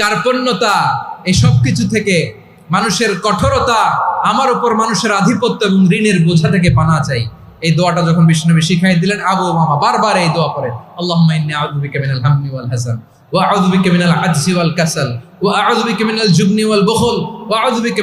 কার্পণ্যতা, এই সব কিছু থেকে মানুষের কঠোরতা, আমার উপর মানুষের আধিপত্য এবং ঋণের বোঝা থেকে পানা চাই। এই দোয়াটা যখন বিষ্ণুনবী শিখাই দিলেন, আবু মামা বারবার এই দোয়া হাম্মি ওয়াল হাসান, ওয়া আউযু বিকা মিনাল আজজি ওয়াল কাসাল, ওয়া আউযু বিকা মিনাল জুবনি ওয়াল বুখল, ওয়া আউযু বিকা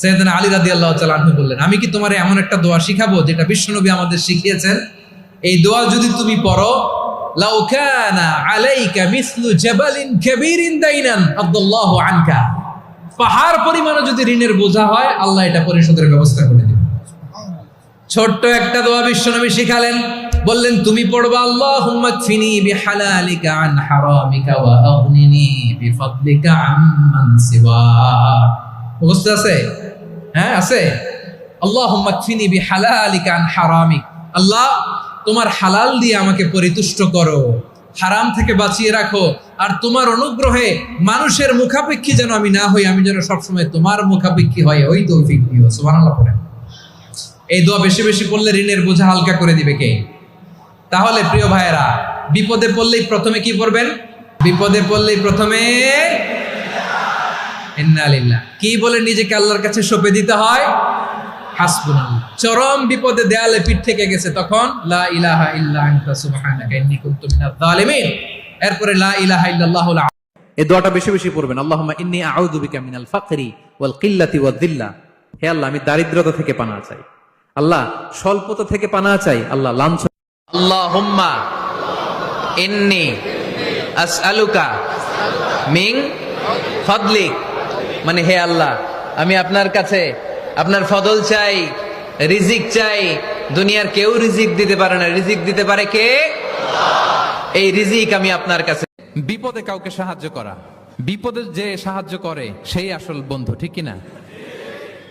সৈয়দিনা আলী রাদি আল্লাহ তালু বললেন, আমি কি তোমার এমন একটা দোয়া শিখাবো যেটা বিশ্বনবী আমাদের শিখিয়েছেন? এই দোয়া যদি তুমি পড়ো, লাউ কানা আলাইকা মিসলু জাবালিন কাবীরিন দাইনান আব্দুল্লাহ আনকা। পাহাড় পরিমাণে যদি ঋণের বোঝা হয়, আল্লাহ এটা পরিশোধের ব্যবস্থা করে ছোট্ট একটা দোয়া বিশ্বনবী শিখালেন, বললেন, তুমি পড়বা আছে? হ্যাঁ আছে। আল্লাহুম্মা কফিনি বিহালালিকা আন হারামিক। আল্লাহ, তোমার হালাল দিয়ে আমাকে পরিতুষ্ট করো। হারাম থেকে বাঁচিয়ে রাখো। আর তোমার অনুগ্রহে মানুষের মুখাপেক্ষী যেন আমি না হই, আমি যেন সবসময় তোমার মুখাপেক্ষী হয় ওই তৌফিক দিও। সুবহানাল্লাহ এই দোয়া বেশি বেশি পড়লে ঋণের বোঝা হালকা করে দিবে কে? তাহলে প্রিয় ভাইয়েরা, বিপদে পড়লেই প্রথমে কি পড়বেন? বিপদে পড়লেই প্রথমে ইন্নালিল্লাহ কি বলে নিজেকে আল্লাহর কাছে সঁপে দিতে হয়? চরম বিপদে দেয়ালে পিঠ থেকে গেছে তখন লা ইলাহা ইল্লা আনতা সুবহানাকা ইন্নী কুনতু মিনাজ জালিমিন এরপরে লা ইলাহা ইল্লাল্লাহুল এই দোয়াটা বেশি বেশি পড়বেন আল্লাহুম্মা ইন্নী আউযু বিকা মিনাল ফাকরি ওয়াল কিল্লাতি ওয়াদ দিল্লা। হে আল্লাহ আমি দারিদ্রতা থেকে পানা চাই। আল্লাহ স্বল্পতা থেকে পানা চাই। আল্লাহ লাঞ্ছ আল্লাহুম্মা ইন্নি আসআলুকা মিং ফদলিক। মানে হে আল্লাহ, আমি আপনার কাছে আপনার ফদল চাই, রিজিক চাই। দুনিয়ার কেউ রিজিক দিতে পারে না। রিজিক দিতে পারে কে? এই রিজিক আমি আপনার কাছে। বিপদে কাউকে সাহায্য করা। বিপদে যে সাহায্য করে, সেই আসল বন্ধু, ঠিক কিনা?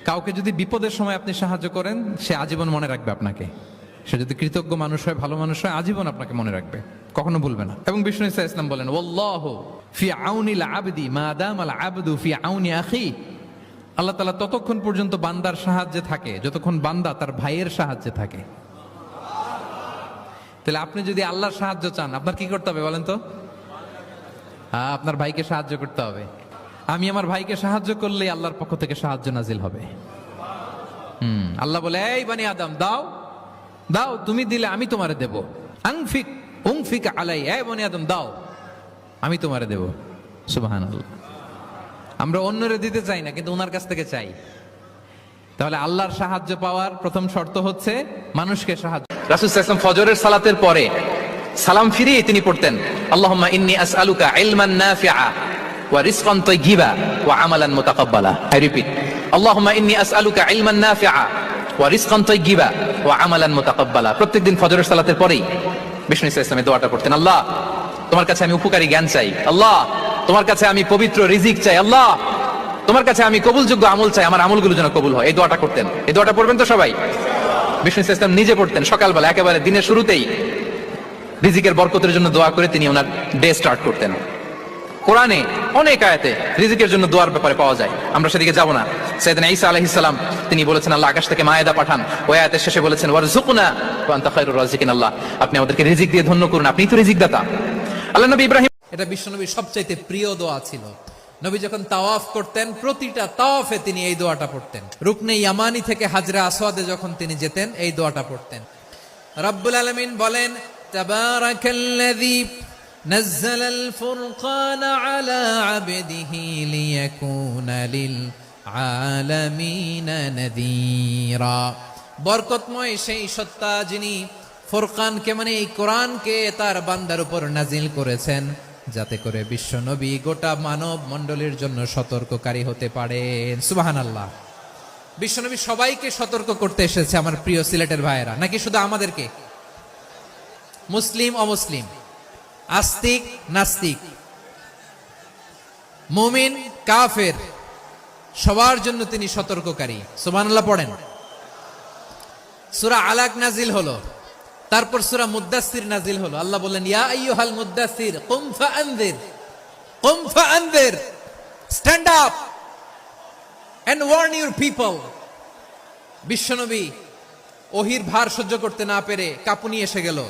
কাউকে যদি বিপদের সময় আপনি সাহায্য করেন, সে আজীবন মনে রাখবে আপনাকে। সে যদি কৃতজ্ঞ মানুষ হয়, ভালো মানুষ হয়, আজীবন আপনাকে মনে রাখবে। কখনো ভুলবে না। এবং বিষ্ণু ইসা ইসলাম বলেন ওল্লাহ ফি আউনিল আবদি মা দাম আল আবদু ফি আউনি আখি। আল্লাহ তালা ততক্ষণ পর্যন্ত বান্দার সাহায্যে থাকে যতক্ষণ বান্দা তার ভাইয়ের সাহায্যে থাকে। তাহলে আপনি যদি আল্লাহর সাহায্য চান আপনার কি করতে হবে বলেন তো? হ্যাঁ, আপনার ভাইকে সাহায্য করতে হবে। আমি আমার ভাইকে সাহায্য করলে আল্লাহর পক্ষ থেকে সাহায্য নাজিল হবে। হুম আল্লাহ বলে এই বানি আদম দাও দাও তুমি দিলে আমি তোমারে দেব। আংফিক উংফিক আলাই এই বনি আদম দাও। আমি তোমারে দেব। সুবাহান আমরা অন্যরে দিতে চাই না, কিন্তু ওনার কাছ থেকে চাই। তাহলে আল্লাহর সাহায্য পাওয়ার প্রথম শর্ত হচ্ছে মানুষকে সাহায্য। রাসুল ফজরের সালাতের পরে সালাম ফিরিয়ে তিনি পড়তেন ইন্নি আসআলুকা ইলমান নাফিআ ওয়া রিজকান ওয়া আমালান মুতাকাব্বালা। আই রিপিট ইন্নি আসআলুকা ইলমান নাফিআ ওয়া রিজকান ওয়া আমালান মুতাকাব্বালা। প্রত্যেকদিন ফজরের সালাতের পরেই বিষ্ণু ইসলামের দোয়াটা পড়তেন, আল্লাহ তোমার কাছে আমি উপকারী জ্ঞান চাই। আল্লাহ, তোমার কাছে আমি পবিত্র রিজিক চাই। আল্লাহ, তোমার কাছে আমি কবুলযোগ্য আমল চাই। আমার আমলগুলো যেন কবুল হয়। এই দোয়াটা করতেন। এই দোয়াটা পড়বেন তো সবাই? বিষ্ণু ইসলাম নিজে পড়তেন। সকালবেলা, একেবারে দিনের শুরুতেই রিজিকের বরকতের জন্য দোয়া করে তিনি ওনার ডে স্টার্ট করতেন। কোরআনে অনেক আয়াতে রিজিকের জন্য দোয়ার ব্যাপারে পাওয়া যায়। আমরা সেদিকে যাব না। সৈয়দিন ঈসা আলাইহিস সালাম, তিনি বলেছেন, আল্লাহ আকাশ থেকে মায়েদা পাঠান। ওই আয়াতের শেষে বলেছেন ওয়ারজুকনা ওয়া আনতা আল্লাহ। আপনি আমাদেরকে রিজিক দিয়ে ধন্য করুন। আপনি তো রিজিক দাতা আল্লাহ নবী ইব্রাহিম এটা বিশ্বনবীর সবচাইতে প্রিয় দোয়া ছিল নবী যখন তাওয়াফ করতেন প্রতিটা তাওয়াফে তিনি এই দোয়াটা পড়তেন রুকনে ইয়ামানি থেকে হাজরা আসওয়াদে যখন তিনি যেতেন এই দোয়াটা পড়তেন রব্বুল আলামিন বলেন তাবারাকাল্লাযী نزل الفرقان على عبده ليكون للعالمين نذيرا বরকতময় সেই সত্তা যিনি ফোরকানকে মানে এই কোরআনকে তার বান্দার উপর নাজিল করেছেন, যাতে করে বিশ্ব নবী গোটা মানব মণ্ডলীর জন্য সতর্ককারী হতে পারেন। সুবাহান আল্লাহ বিশ্বনবী সবাইকে সতর্ক করতে এসেছে আমার প্রিয় সিলেটের ভাইয়েরা। নাকি শুধু আমাদেরকে? মুসলিম, অমুসলিম? আস্তিক, নাস্তিক? মুমিন, কাফের? সবার জন্য তিনি সতর্ককারী। সুবহানাল্লাহ পড়েন। সূরা আলাক নাজিল হলো। তারপর সূরা মুদ্দাসির নাজিল হলো। আল্লাহ বললেন, ইয়া আইয়ুহাল মুদ্দাসির কুম ফাআনজির কুম ফাআনজির stand up and warn your people. বিশ্বনবী ওহির ভার সহ্য করতে না পেরে কাপুনি এসে গেল।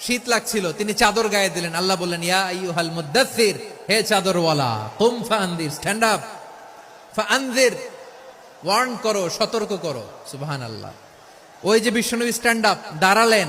শীত লাগছিল, তিনি চাদর গায়ে দিলেন। আল্লাহ বললেন, ইয়া আইয়ুহাল মুদ্দাসির হে চাদরওয়ালা, কুম ফাআনজির স্ট্যান্ড আপ ফাআনজির ওয়ার্ন করো, সতর্ক করো। সুবহানাল্লাহ। ওই যে বিশ্বনবী স্ট্যান্ড আপ, দাঁড়ালেন।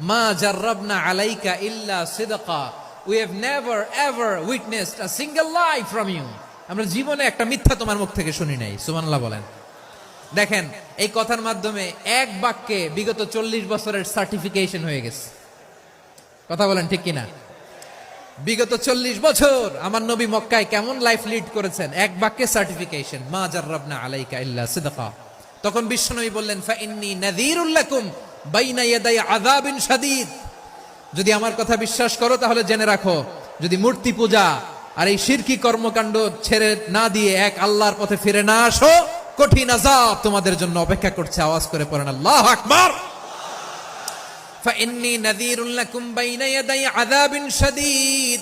মা জাররাবনা আলাইকা ইল্লা সিদকা। We have never ever witnessed a single life from you আমরা জীবনে একটা মিথ্যা তোমার মুখ থেকে শুনি নাই, সুবহানাল্লাহ বলেন। দেখেন, এই কথার মাধ্যমে এক বাক্যে বিগত চল্লিশ বছরের সার্টিফিকেশন হয়ে গেছে। কথা বলেন ঠিক কিনা? বিগত চল্লিশ বছর আমার নবী মক্কায় কেমন লাইফ লিড করেছেন? এক বাক্যে সার্টিফিকেশন মা জাররাবনা আলাইকা ইল্লা সিদকা। তখন বিশ্বনবী বললেন, ফা ইন্নী নাযীরুল লাকুম বাইনা ইয়াদাই আযাবিন শাদীদ যদি আমার কথা বিশ্বাস করো তাহলে জেনে রাখো যদি মূর্তি পূজা আর এই শিরকি কর্মকাণ্ড ছেড়ে না দিয়ে এক আল্লাহর পথে ফিরে না আসো কঠিন আযাব তোমাদের জন্য অপেক্ষা করছে আওয়াজ করে পড়েন আল্লাহু আকবার فإني نذير لكم بين يدي عذاب شديد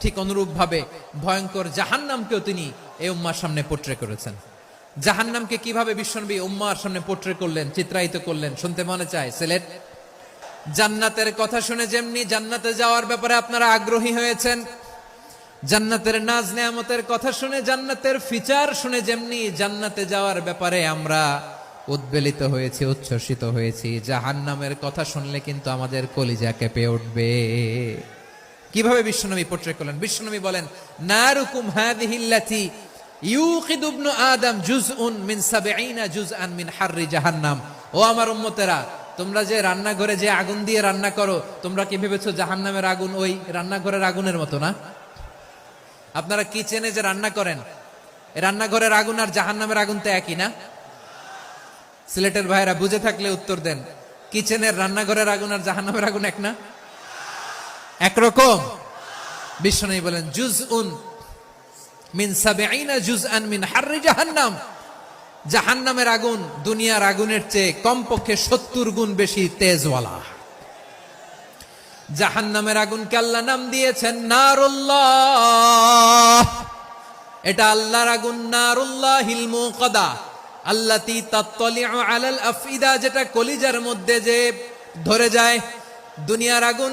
ঠিক অনুরূপভাবে ভয়ঙ্কর জাহান্নামকেও তিনি এই উম্মার সামনে পোট্রে করেছেন। জাহান্নামকে কীভাবে বিশ্বনবী উম্মার সামনে পোট্রে করলেন, চিত্রায়িত করলেন, শুনতে মনে চায়? সিলেট? জান্নাতের কথা শুনে যেমনি জান্নাতে যাওয়ার ব্যাপারে আপনারা আগ্রহী হয়েছেন, জান্নাতের নাজ নেয়ামতের কথা শুনে, জান্নাতের ফিচার শুনে যেমনি জান্নাতে যাওয়ার ব্যাপারে আমরা উদ্বেলিত হয়েছি, উচ্ছ্বসিত হয়েছি, জাহান্নামের কথা শুনলে কিন্তু আমাদের কলিজা কেঁপে উঠবে। কীভাবে বিশ্বনবী পোট্রে করলেন? বিশ্বনবী বলেন, নারুকুম হাদিহিল্লাতি ইউকিদু ইবনু আদম জুজউন মিন সাবঈনা জুজআন মিন হাররি জাহান্নাম। ও আমার উম্মতেরা, তোমরা যে রান্নাঘরে যে আগুন দিয়ে রান্না করো, তোমরা কি ভেবেছো জাহান্নামের আগুন ওই রান্নাঘরের আগুনের মতো না? আপনারা কিচেনে যে রান্না করেন? রান্নাঘরের আগুন আর জাহান্নামের আগুন তো একই না? সিলেটের ভাইরা বুঝে থাকলে উত্তর দেন। কিচেনের রান্নাঘরের আগুন আর জাহান্নামের আগুন এক না? একরকম। বিশ্বনবী বলেন জুজ উন মিন সাবেইনা জুজ আন মিন হার্রি জাহান্নাম। জাহান্নামের আগুন দুনিয়ার আগুনের চেয়ে কমপক্ষে সত্তর গুণ বেশি তেজওয়ালা। জাহান্নামের আগুনকে আল্লাহ নাম দিয়েছেন নারুল্লাহ। এটা আল্লাহর আগুন নারুল্লাহ হিলমু কদা তাত্তলিউ আলাল আফিদা যেটা কলিজার মধ্যে যে ধরে যায়। দুনিয়ার আগুন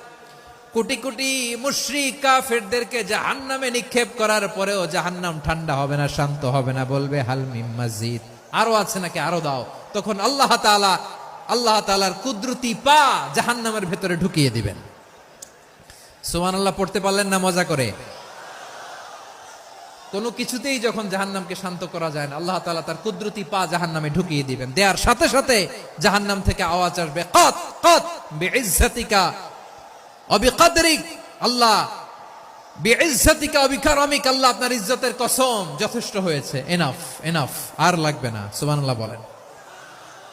কোটি কোটি মুশরিক কাফেরদেরকে জাহান্নামে নিক্ষেপ করার পরেও জাহান্নাম ঠান্ডা হবে না, শান্ত হবে না, বলবে হালমিম মসজিদ আরও আছে নাকি? আরও দাও। তখন আল্লাহ তাআলা, আল্লাহ তাআলার কুদরতি পা জাহান্নামের ভেতরে ঢুকিয়ে দিবেন। সুবহানাল্লাহ, পড়তে পারলেন না মজা করে? কোনো কিছুতেই যখন জাহান্নামকে শান্ত করা যায় না, আল্লাহ তাআলা তার কুদরতি পা জাহান্নামে ঢুকিয়ে দিবেন। দেওয়ার সাথে সাথে জাহান্নাম থেকে আওয়াজ আসবে, কত কত, বিইজ্জাতিকা আল্লাহ আল্লাহ আপনার ইজ্জতের কসম যথেষ্ট হয়েছে। এনাফ এনাফ আর লাগবে না বলেন।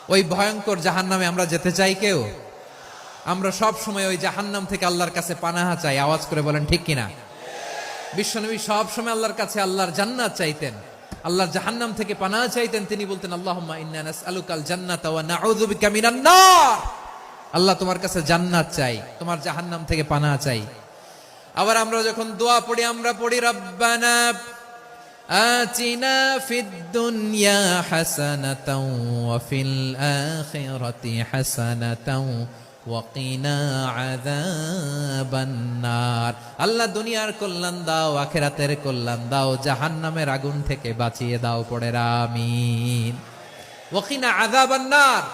ওই ভয়ঙ্কর আমরা যেতে চাই কেউ? আমরা সব সময় ওই জাহান্নাম থেকে আল্লাহর কাছে পানাহা চাই, আওয়াজ করে বলেন, ঠিক কিনা? বিশ্বনবী সব সময় আল্লাহর কাছে আল্লাহর জান্নাত চাইতেন। আল্লাহর জাহান্নাম থেকে পানাহা চাইতেন, তিনি বলতেন, আল্লাহুম্মা ইন্না নাসআলুকাল জান্নাতা আল্লাহ তোমার কাছে জান্নাত চাই, তোমার জাহান্নাম থেকে পানা চাই। আবার আমরা যখন দোয়া পড়ি, আমরা পড়ি, রব্বানা ফিদ দুনিয়া আল্লাহ দুনিয়ার কল্যাণ দাও, আখেরাতের কল্যাণ দাও জাহান নামের আগুন থেকে বাঁচিয়ে দাও পড়ে আমিন। ওকিনা আজাবান্নার